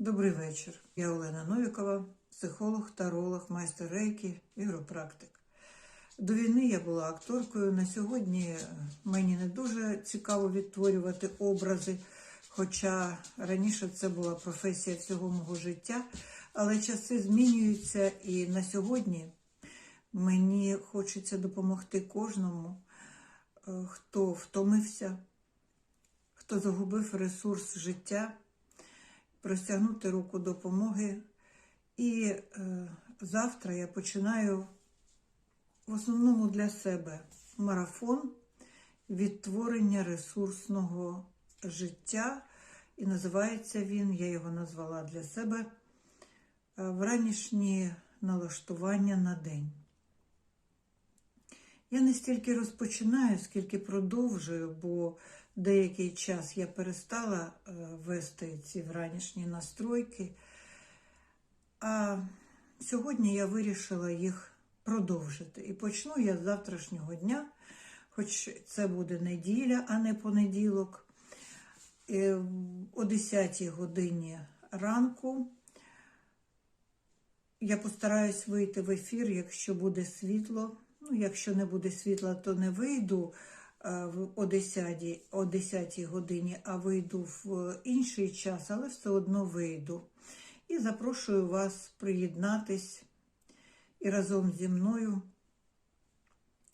Добрий вечір. Я Олена Новікова, психолог, таролог, майстер рейки, ігропрактик. До війни я була акторкою. На сьогодні мені не дуже цікаво відтворювати образи, хоча раніше це була професія всього мого життя. Але часи змінюються, і на сьогодні мені хочеться допомогти кожному, е, хто втомився, хто загубив ресурс життя простягнути руку допомоги. І е, завтра я починаю в основному для себе марафон відтворення ресурсного життя. І називається він, я його назвала для себе е, вранішні налаштування на день. Я не стільки розпочинаю, скільки продовжую, бо деякий час я перестала е, вести ці вранішні настройки. А сьогодні я вирішила їх продовжити. І почну я з завтрашнього дня, хоч це буде неділя, а не понеділок. Е, О 10 годині ранку я постараюсь вийти в ефір, якщо буде світло. Ну, якщо не буде світла, то не вийду е, о 10, о 10 годині, а вийду в інший час, але все одно вийду. І запрошую вас приєднатись і разом зі мною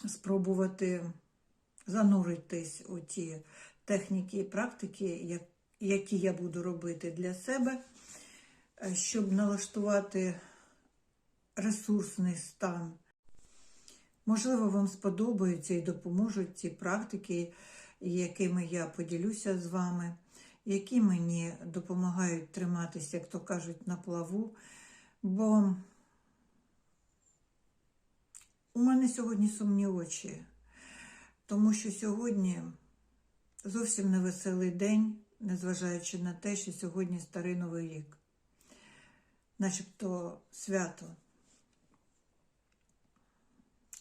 спробувати зануритись у ті техніки і практики, які я буду робити для себе, е, щоб налаштувати ресурсний стан. Можливо, вам сподобаються і допоможуть ці практики, якими я поділюся з вами, які мені допомагають триматися, як то кажуть, на плаву. Бо у мене сьогодні сумні очі, тому що сьогодні зовсім невеселий день, незважаючи на те, що сьогодні старий новий рік, начебто свято.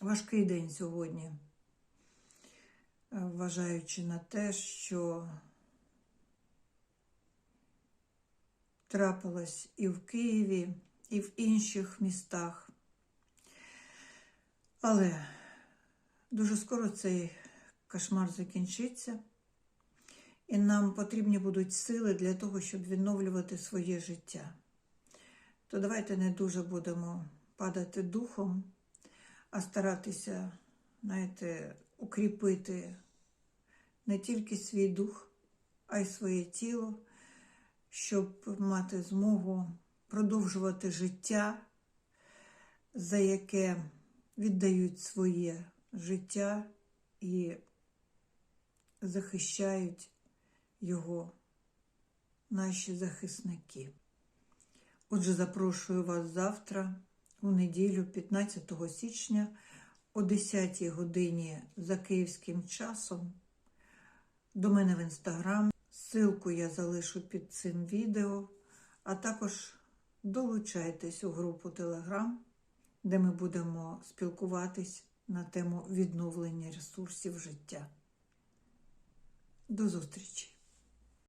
Важкий день сьогодні, е, вважаючи на те, що трапилось і в Києві, і в інших містах. Але дуже скоро цей кошмар закінчиться, і нам потрібні будуть сили для того, щоб відновлювати своє життя. То давайте не дуже будемо падати духом а старатися, знаєте, укріпити не тільки свій дух, а й своє тіло, щоб мати змогу продовжувати життя, за яке віддають своє життя і захищають його наші захисники. Отже, запрошую вас завтра у неділю, 15 січня, о 10 годині за київським часом. До мене в інстаграм. Ссылку я залишу під цим відео, а також долучайтесь у групу Телеграм, де ми будемо спілкуватись на тему відновлення ресурсів життя. До зустрічі!